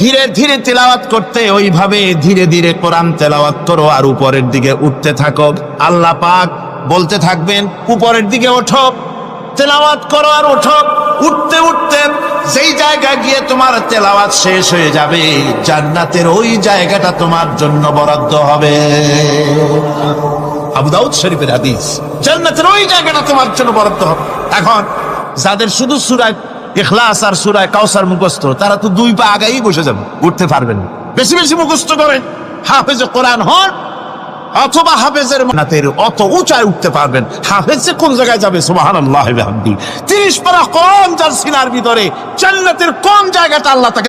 ধীরে ধীরে তেলাওয়াত করতে ওইভাবে ধীরে ধীরে কোরআন তেলাওয়াত করো আর উপরের দিকে উঠতে থাকো। আল্লাহ পাক বলতে থাকবেন, উপরের দিকে ওঠো, তেলাওয়াত করো আর ওঠো। উঠতে উঠতে সেই জায়গা গিয়ে তোমার তেলাওয়াত শেষ হয়ে যাবে, জান্নাতের ওই জায়গাটা তোমার জন্য বরাদ্দ হবে। আবু দাউদ শরীফের হাদিস, জান্নাতের ওই জায়গাটা তোমার জন্য বরাদ্দ হবে। এখন যাদের শুধু সুরায় ইখলাস আর সুরায় কাউসার মুখস্থ, তারা তো দুই পা আগাই বসে যাবে, উঠতে পারবেন বেশি বেশি মুখস্থ করেন হাফেজ কোরআন হন, অথবা হাফেজের মানাতের অত উঁচায় উঠতে পারবেন। হাফেজে কোন জায়গায় যাবে? সুবাহান তিরিশ পারা কম যার সিনার ভিতরে, জান্নাতের কোন জায়গাটা আল্লাহ তাকে